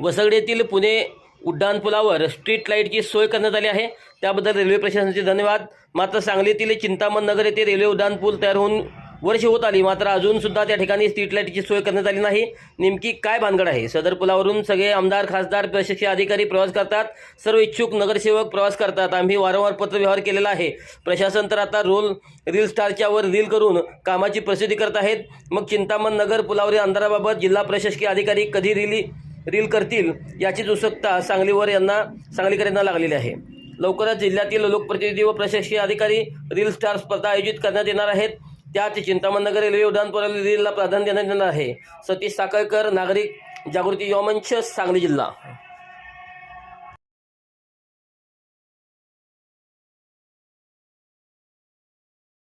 वसगडेतील Pune उड्डाणपुलावर street लाईटची सोय करण्यात आली आहे. त्याबद्दल रेल्वे प्रशासनाचे धन्यवाद. मात्र सांगलीतील चिंतामण नगर येथे रेल्वे उड्डाणपूल तयार होऊन वर्ष होत आली. मात्र अजूनसुद्धा त्या ठिकाणी स्ट्रीट लाईटची सोय करण्यात आली नाही. नेमकी काय भानगड आहे? सदर पुलावरून सगळे आमदार खासदार प्रशासकीय अधिकारी प्रवास करतात. सर्व इच्छुक नगरसेवक प्रवास करतात. आम्ही वारंवार पत्रव्यवहार केलेला आहे. प्रशासन तर आता रोल रील स्टारच्या वर रील करून कामाची प्रसिद्धी करत आहेत. मग चिंतामण नगर पुलावरील अंधाराबाबत जिल्हा प्रशासकीय अधिकारी कधी रिली रील करतील याचीच उत्सुकता सांगलीवर यांना सांगलीकर यांना लागलेली आहे. लवकरच जिल्ह्यातील लोकप्रतिनिधी व प्रशासकीय अधिकारी रील स्टार स्पर्धा आयोजित करण्यात येणार आहेत. त्यात चिंतामण नगर रेल्वे उड्डाणपुरावरील रीलला प्राधान्य देण्यात येणार आहे. सतीश साखळकर नागरिक जागृती युवा मंच सांगली जिल्हा.